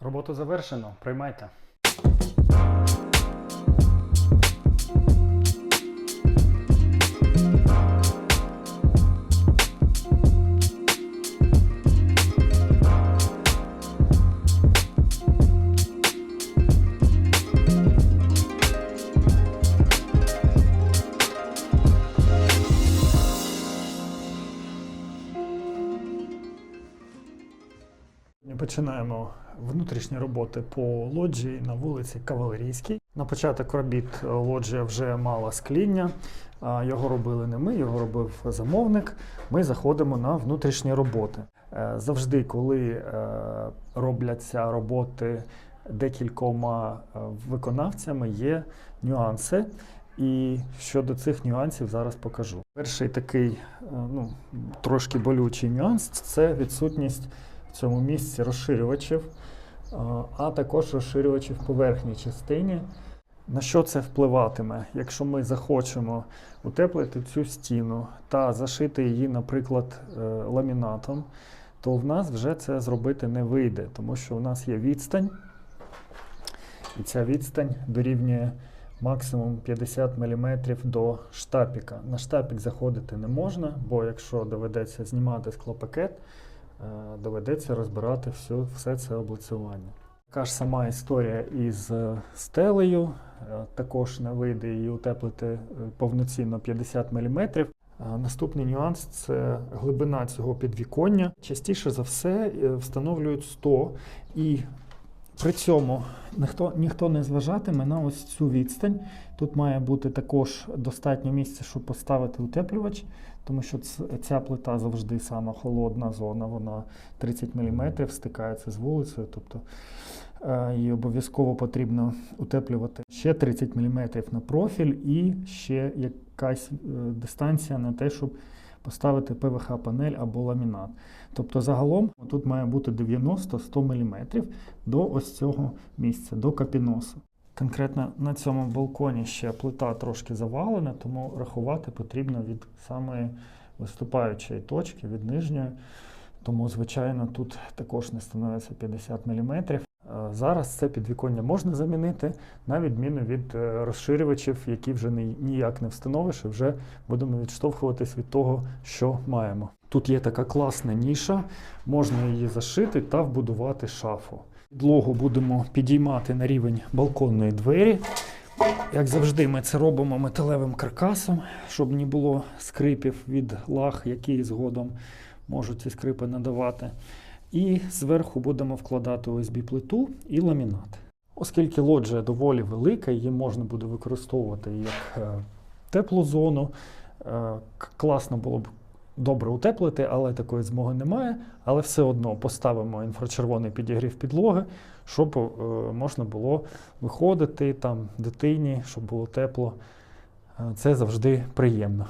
Роботу завершено. Приймайте. Починаємо внутрішні роботи по лоджії на вулиці Кавалерійській. На початок робіт е, лоджія вже мала скління. Його робили не ми, його робив замовник. Ми заходимо на внутрішні роботи. Е, Завжди, коли е, робляться роботи декількома виконавцями, є нюанси. І щодо цих нюансів зараз покажу. Перший такий ну, трошки болючий нюанс це відсутність в цьому місці розширювачів, а- також розширювачів в поверхній частині. На що це впливатиме? Якщо ми захочемо утеплити цю стіну та зашити її, наприклад, е, ламінатом, то в нас вже це зробити не вийде, тому що у нас є відстань, і ця відстань дорівнює максимум 50 мм до штапіка. На штапік заходити не можна, бо якщо доведеться знімати склопакет, доведеться розбирати всю, все це облицювання. Така ж сама історія із е, стелею. Е, Також не вийде її утеплити е, повноцінно 50 мм. Наступний нюанс це глибина цього підвіконня. Частіше за все е, встановлюють 100 і при цьому ніхто, ніхто не зважатиме на ось цю відстань. Тут має бути також достатньо місця, щоб поставити утеплювач, тому що ця плита завжди сама холодна зона, вона 30 мм стикається з вулицею. Тобто е, її обов'язково потрібно утеплювати ще 30 мм на профіль і ще якась е, дистанція на те, щоб поставити ПВХ-панель або ламінат. Тобто загалом тут має бути 90-100 мм до ось цього місця, до капіносу. Конкретно на цьому балконі ще плита трошки завалена, тому рахувати потрібно від самої виступаючої точки, від нижньої. Тому, звичайно, тут також не становиться 50 мм. Зараз це підвіконня можна замінити, на відміну від е, розширювачів, які вже ніяк не встановиш, і вже будемо відштовхуватись від того, що маємо. Тут є така класна ніша, можна її зашити та вбудувати шафу. Підлогу будемо підіймати на рівень балконної двері. Як завжди, ми це робимо металевим каркасом, щоб не було скрипів від лаг, які згодом можуть ці скрипи надавати. І зверху будемо вкладати USB-плиту і ламінат. Оскільки лоджія доволі велика, її можна буде використовувати як е, теплу зону. Е, класно було б добре утеплити, але такої змоги немає. Але все одно поставимо інфрачервоний підігрів підлоги, щоб е, можна було виходити там дитині, щоб було тепло. Е, Це завжди приємно.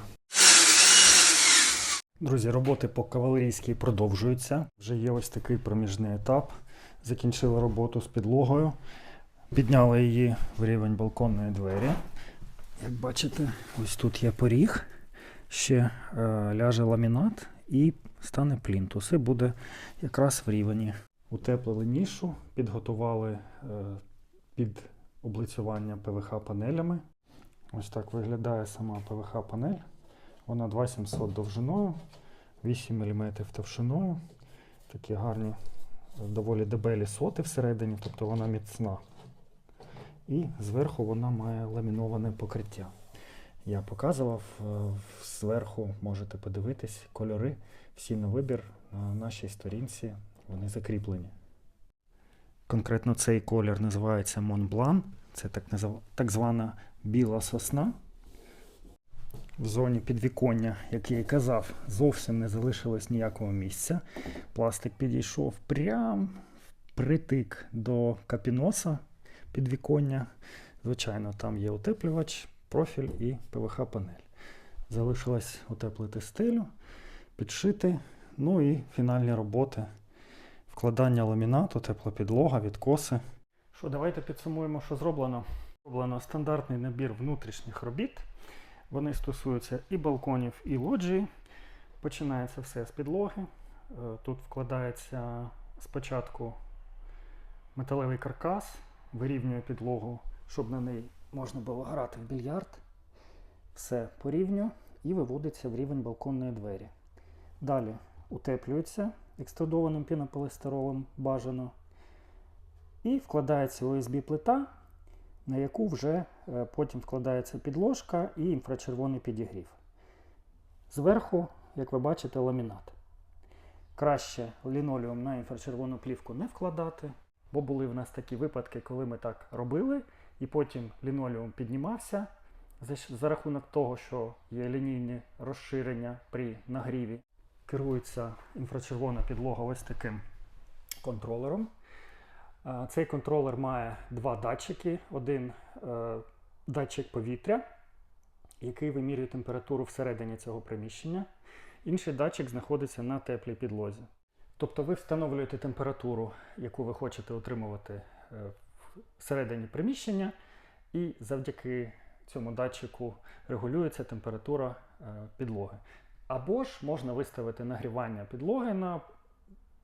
Друзі, роботи по кавалерійській продовжуються. Вже є ось такий проміжний етап. Закінчили роботу з підлогою, підняли її в рівень балконної двері. Як бачите, ось тут є поріг, ще е, ляже ламінат і стане плінтус. І буде якраз в рівні. Утеплили нішу, підготували е, під облицювання ПВХ-панелями. Ось так виглядає сама ПВХ-панель. Вона 2700 довжиною, 8 мм товщиною. Такі гарні, е, доволі дебелі соти всередині, тобто вона міцна. І зверху вона має ламіноване покриття. Я показував е, зверху, можете подивитись, кольори всі на вибір на нашій сторінці, вони закріплені. Конкретно цей колір називається Монблан. Це так звана біла сосна. В зоні підвіконня, як я і казав, зовсім не залишилось ніякого місця. Пластик підійшов прям притик до капіноса підвіконня. Звичайно, там є утеплювач, профіль і ПВХ-панель. Залишилось утеплити стелю, підшити, ну і фінальні роботи. Вкладання ламінату, тепла підлога, відкоси. Що, давайте підсумуємо, що зроблено. Зроблено стандартний набір внутрішніх робіт. Вони стосуються і балконів, і лоджії. Починається все з підлоги. Е, Тут вкладається спочатку металевий каркас, вирівнює підлогу, щоб на неї можна було грати в більярд. Все порівнюю і виводиться в рівень балконної двері. Далі утеплюється екструдованим пінополістиролом бажано. І вкладається USB-плита, на яку вже е, потім вкладається підложка і інфрачервоний підігрів. Зверху, як ви бачите, ламінат. Краще лінолеум на інфрачервону плівку не вкладати, бо були в нас такі випадки, коли ми так робили, і потім лінолеум піднімався за, за рахунок того, що є лінійні розширення при нагріві. Керується інфрачервона підлога ось таким контролером. Цей контролер має два датчики. Один е, датчик повітря, який вимірює температуру всередині цього приміщення. Інший датчик знаходиться на теплій підлозі. Тобто ви встановлюєте температуру, яку ви хочете отримувати е, всередині приміщення, і завдяки цьому датчику регулюється температура е, підлоги. Або ж можна виставити нагрівання підлоги на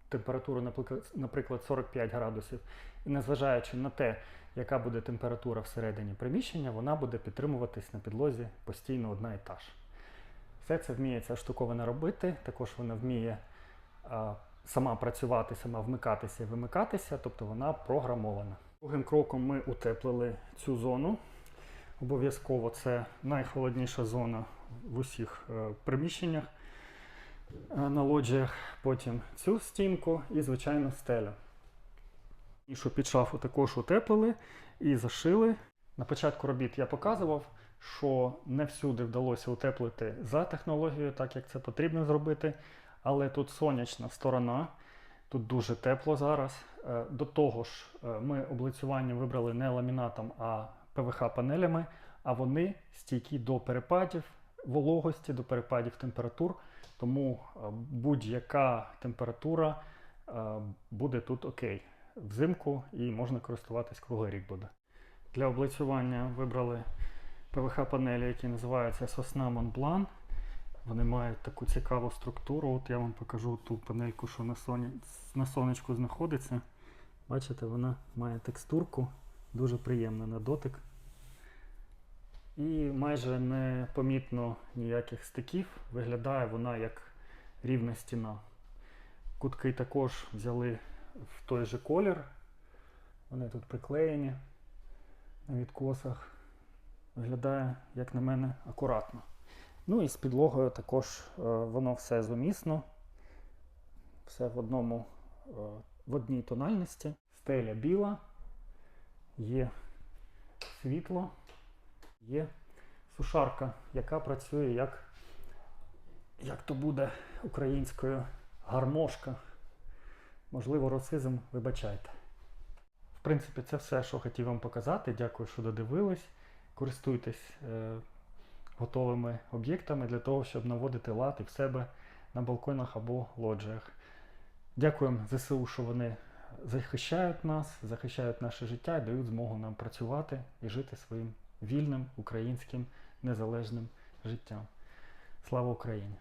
температуру, наприклад- наприклад, 45 градусів, і незважаючи на те, яка буде температура всередині приміщення, вона буде підтримуватись на підлозі постійно одна і та ж. Все це вміє ця штуковина робити. Також вона вміє а, сама працювати, сама вмикатися і вимикатися, тобто вона програмована. Другим кроком ми утеплили цю зону. Обов'язково це найхолодніша зона в усіх е, приміщеннях е, на лоджіях. Потім цю стінку і, звичайно, стеля. Нішу під шафу також утеплили і зашили. На початку робіт я показував, що не всюди вдалося утеплити за технологією, так як це потрібно зробити. Але тут сонячна сторона, тут дуже тепло зараз. Е, До того ж, е, ми облицювання вибрали не ламінатом, а ПВХ-панелями, а вони стійкі до перепадів вологості, до перепадів температур. Тому е, будь-яка температура буде тут окей. Взимку і можна користуватись круглий рік буде. Для облицювання вибрали ПВХ-панелі, які називаються Сосна Монблан. Вони мають таку цікаву структуру. От я вам покажу ту панельку, що на, соні... на сонечку знаходиться. Бачите, вона має текстурку, дуже приємна на дотик. І майже не помітно ніяких стиків. Виглядає вона як рівна стіна. Кутки також взяли в той же колір. Вони тут приклеєні на відкосах. Виглядає, як на мене, акуратно. Ну і з підлогою також е, воно все зумісно. Все в одному, е, в одній тональності. Стеля біла, є світло, є сушарка, яка працює як, як то буде українською гармошка. Можливо, русизм, вибачайте. В принципі, це все, що хотів вам показати. Дякую, що додивились. Користуйтесь е, готовими об'єктами для того, щоб наводити лад і в себе на балконах або лоджіях. Дякуємо ЗСУ, що вони захищають нас, захищають наше життя і дають змогу нам працювати і жити своїм вільним українським незалежним життям. Слава Україні!